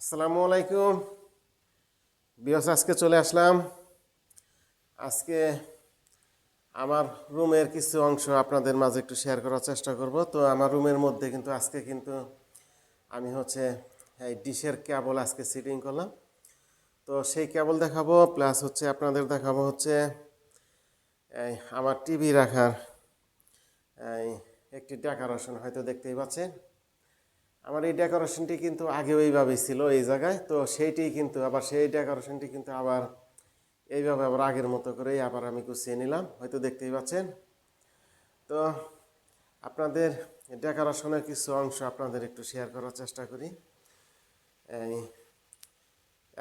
আসসালামু আলাইকুম। বিয়স, আজকে চলে আসলাম। আজকে আমার রুমের কিছু অংশ আপনাদের মাঝে একটু শেয়ার করার চেষ্টা করব। তো আমার রুমের মধ্যে কিন্তু আজকে কিন্তু আমি হচ্ছে এই ডিশের কেবল আজকে সিটিং করলাম। তো সেই কেবল দেখাবো প্লাস হচ্ছে আপনাদের দেখাবো হচ্ছে এই আমার টিভি রাখার এই একটি ডেকোরেশন হয়তো দেখতেই পাচ্ছেন। আমার এই ডেকোরেশনটি কিন্তু আগে ওইভাবেই ছিল এই জায়গায়, তো সেইটি কিন্তু আবার সেই ডেকোরেশনটি কিন্তু আবার এইভাবে আবার আগের মতো করেই আবার আমি গুছিয়ে নিলাম, হয়তো দেখতেই পাচ্ছেন। তো আপনাদের ডেকোরেশনের কিছু অংশ আপনাদের একটু শেয়ার করার চেষ্টা করি। এই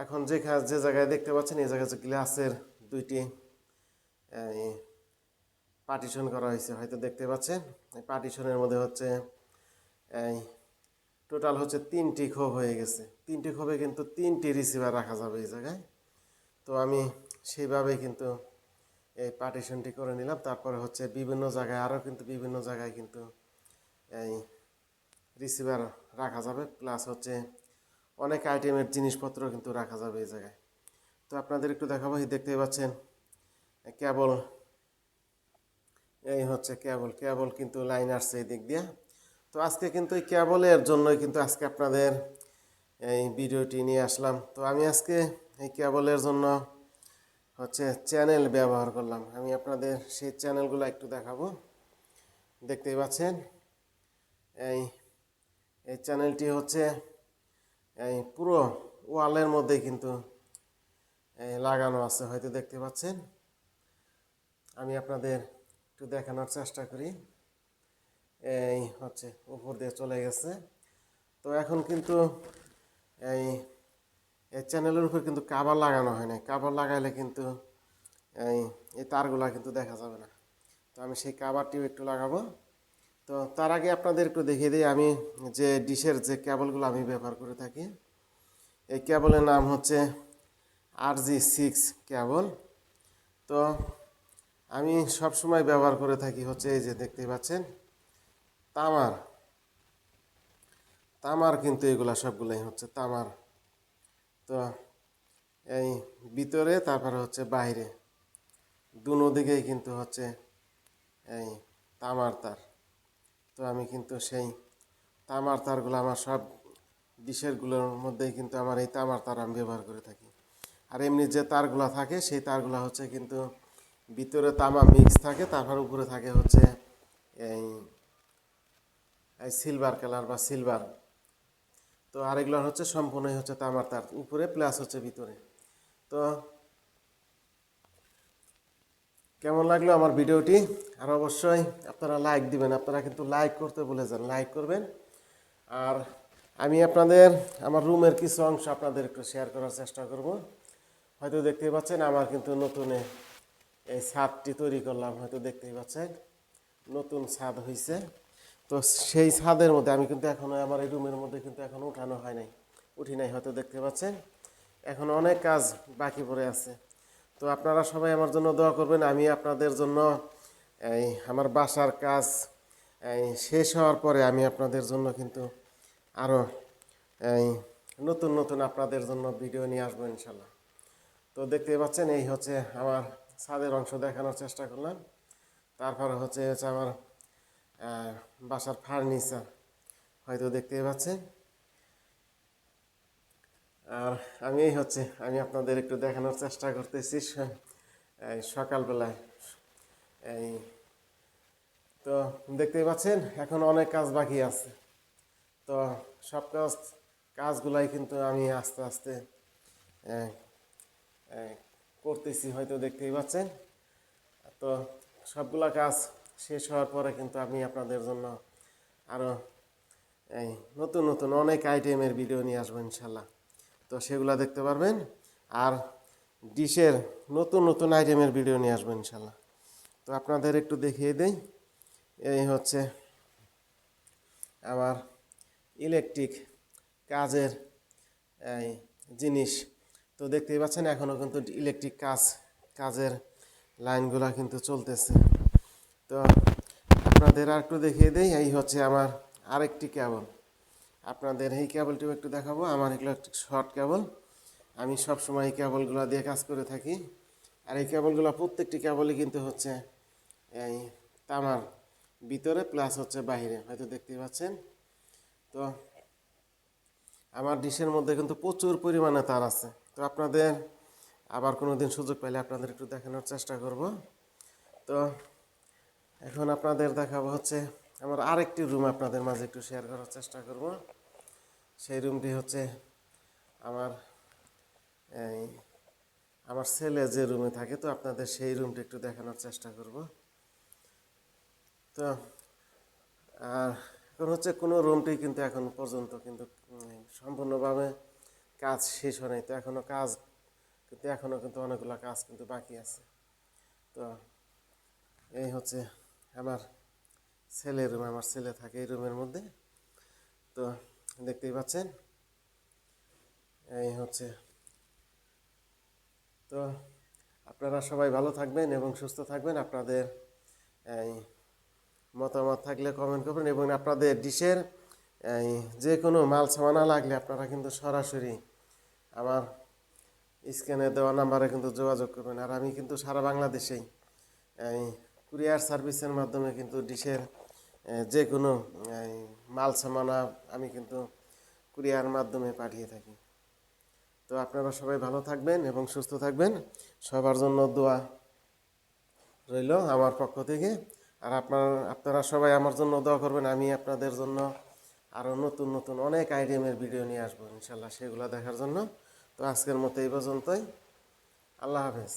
এখন যে যে জায়গায় দেখতে পাচ্ছেন, এই জায়গায় যে গ্লাসের দুইটি, এই পার্টিশন করা হয়েছে, হয়তো দেখতে পাচ্ছেন। এই পার্টিশনের মধ্যে হচ্ছে, এই টোটাল হচ্ছে তিনটি ক্ষোভ হয়ে গেছে। তিনটি ক্ষোভে কিন্তু তিনটি রিসিভার রাখা যাবে এই জায়গায়। তো আমি সেইভাবেই কিন্তু এই পার্টিশনটি করে নিলাম। তারপরে হচ্ছে বিভিন্ন জায়গায়, আরও কিন্তু বিভিন্ন জায়গায় কিন্তু এই রিসিভার রাখা যাবে। প্লাস হচ্ছে অনেক আইটেমের জিনিসপত্র কিন্তু রাখা যাবে এই জায়গায়। তো আপনাদের একটু দেখাবো। দেখতেই পাচ্ছেন কেবল এই হচ্ছে কেবল কেবল কিন্তু লাইন আসছে এই দিক দিয়ে। তো আজকে কিন্তু এই কেবলের জন্যই কিন্তু আজকে আপনাদের এই ভিডিওটি নিয়ে আসলাম। তো আমি আজকে এই কেবলের জন্য হচ্ছে চ্যানেল ব্যবহার করলাম। আমি আপনাদের সেই চ্যানেলগুলো একটু দেখাবো। দেখতেই পাচ্ছেন? এই এই চ্যানেলটি হচ্ছে এই পুরো ওয়ালের মধ্যে কিন্তু লাগানো আছে, হয়তো দেখতে পাচ্ছেন? আমি আপনাদের একটু দেখানোর চেষ্টা করি। এই হচ্ছে উপর দিয়ে চলে গেছে। তো এখন কিন্তু এই এই চ্যানেলের উপর কিন্তু কাবার লাগানো হয় না কাবার লাগাইলে কিন্তু এই এই তারগুলা কিন্তু দেখা যাবে না। তো আমি সেই কাবারটিও একটু লাগাবো। তো তার আগে আপনাদের একটু দেখিয়ে দিই, আমি যে ডিশের যে কেবলগুলো আমি ব্যবহার করে থাকি, এই কেবলের নাম হচ্ছে আর জি সিক্স কেবল। তো আমি সব সময় ব্যবহার করে থাকি হচ্ছে এই যে দেখতেই পাচ্ছেন। তামার তামার কিন্তু এগুলা সবগুলাই হচ্ছে তামার। তো এই ভিতরে, তারপরে হচ্ছে বাইরে। দুনো কিন্তু হচ্ছে এই তামার তার। তো আমি কিন্তু সেই তামার তারগুলো আমার সব ডিশেরগুলোর মধ্যেই কিন্তু আমার এই তামার তার আমি ব্যবহার করে থাকি। আর এমনি যে তারগুলো থাকে, সেই তারগুলো হচ্ছে কিন্তু ভিতরে তামা মিক্স থাকে, তারপর উপরে থাকে হচ্ছে এই সিলভার কালার বা সিলভার তো আরেকগুলো হচ্ছে সম্পূর্ণই হচ্ছে তামার তার উপরে প্লাস হচ্ছে ভিতরে। তো কেমন লাগল আমার ভিডিওটি? আর অবশ্যই আপনারা লাইক দিবেন। আপনারা কিন্তু লাইক করতে ভুলে যান লাইক করবেন। আর আমি আপনাদের, আমার রুমের কিছু অংশ আপনাদের একটু শেয়ার করার চেষ্টা করব। হয়তো দেখতেই পাচ্ছেন আমার কিন্তু নতুন এই ছাদটি তৈরি করলাম। হয়তো দেখতেই পাচ্ছেন, নতুন ছাদ হয়েছে তো সেই ছাদের মধ্যে আমি কিন্তু এখনও আমার এই রুমের মধ্যে কিন্তু এখন উঠানো হয় নাই। উঠি নাই, হয়তো দেখতে পাচ্ছেন। এখন অনেক কাজ বাকি পড়ে আছে। তো আপনারা সবাই আমার জন্য দোয়া করবেন। আমি আপনাদের জন্য এই আমার বাসার কাজ শেষ হওয়ার পরে আমি আপনাদের জন্য কিন্তু আরও এই নতুন নতুন আপনাদের জন্য ভিডিও নিয়ে আসব ইনশাল্লাহ। তো দেখতে পাচ্ছেন, এই হচ্ছে আমার ছাদের অংশ দেখানোর চেষ্টা করলাম। তারপরে হচ্ছে হচ্ছে আমার বাসার ফার্নিচার হয়তো দেখতেই পাচ্ছেন। আর আমি এই হচ্ছে, আমি আপনাদের একটু দেখানোর চেষ্টা করতেছি। সকালবেলায়, এই তো দেখতেই পাচ্ছেন, এখন অনেক কাজ বাকি আছে। তো সব কাজ, কাজগুলাই কিন্তু আমি আস্তে আস্তে করতেছি, হয়তো দেখতেই পাচ্ছেন। তো সবগুলা কাজ শেষ হওয়ার পরে কিন্তু আমি আপনাদের জন্য আরও এই নতুন নতুন অনেক আইটেমের ভিডিও নিয়ে আসব ইনশাল্লাহ তো সেগুলো দেখতে পারবেন। আর ডিশের নতুন নতুন আইটেমের ভিডিও নিয়ে আসব ইনশাল্লাহ তো আপনাদের একটু দেখিয়ে দেই। এই হচ্ছে আমার ইলেকট্রিক কাজের এই জিনিস। তো দেখতেই পাচ্ছেন এখনও কিন্তু ইলেকট্রিক কাজ, কাজের লাইনগুলো কিন্তু চলতেছে। তো আপনাদের আর একটু দেখিয়ে দেই, এই হচ্ছে আমার আরেকটি কেবল। আপনাদের এই কেবলটিও একটু দেখাবো, আমার এগুলো একটি শর্ট কেবল। আমি সবসময় এই কেবলগুলো দিয়ে কাজ করে থাকি। আর এই কেবলগুলো প্রত্যেকটি কেবলই কিন্তু হচ্ছে এই তামার ভিতরে প্লাস হচ্ছে বাইরে হয়তো দেখতে পাচ্ছেন। তো আমার ডিশের মধ্যে কিন্তু প্রচুর পরিমাণে তার আছে। তো আপনাদের আবার কোনো দিন সুযোগ পাইলে আপনাদের একটু দেখানোর চেষ্টা করব। তো এখন আপনাদের দেখাবো হচ্ছে আমার আরেকটি রুম আপনাদের মাঝে একটু শেয়ার করার চেষ্টা করব। সেই রুমটি হচ্ছে আমার, এই, আমার ছেলে যে রুমে থাকে, তো আপনাদের সেই রুমটা একটু দেখানোর চেষ্টা করব। তো, আর এখন হচ্ছে কোনো রুমটি কিন্তু এখন পর্যন্ত কিন্তু সম্পূর্ণভাবে কাজ শেষ হয় নাই। তো এখনও কাজ, কিন্তু এখনও কিন্তু অনেকগুলো কাজ কিন্তু বাকি আছে। তো, এই হচ্ছে আমার ছেলের রুম, আমার ছেলে থাকে এই রুমের মধ্যে। তো দেখতেই পাচ্ছেন, এই হচ্ছে। তো আপনারা সবাই ভালো থাকবেন এবং সুস্থ থাকবেন। আপনাদের, এই মতামত থাকলে কমেন্ট করবেন এবং আপনাদের ডিশের, এই যে কোনো মাল সামানা লাগলে আপনারা কিন্তু সরাসরি আমার স্ক্যানে দেওয়া নাম্বারে কিন্তু যোগাযোগ করবেন। আর আমি কিন্তু সারা বাংলাদেশেই, এই কুরিয়ার সার্ভিসের মাধ্যমে কিন্তু ডিশের যে কোনো মাল সামানা আমি কিন্তু কুরিয়ার মাধ্যমে পাঠিয়ে থাকি। তো আপনারা সবাই ভালো থাকবেন এবং সুস্থ থাকবেন। সবার জন্য দোয়া রইল আমার পক্ষ থেকে। আর আপনার, আপনারা সবাই আমার জন্য দোয়া করবেন, আমি আপনাদের জন্য আরও নতুন নতুন অনেক আইটেমের ভিডিও নিয়ে আসব ইনশাল্লাহ সেগুলো দেখার জন্য। তো আজকের মতো এই পর্যন্তই। আল্লাহ হাফেজ।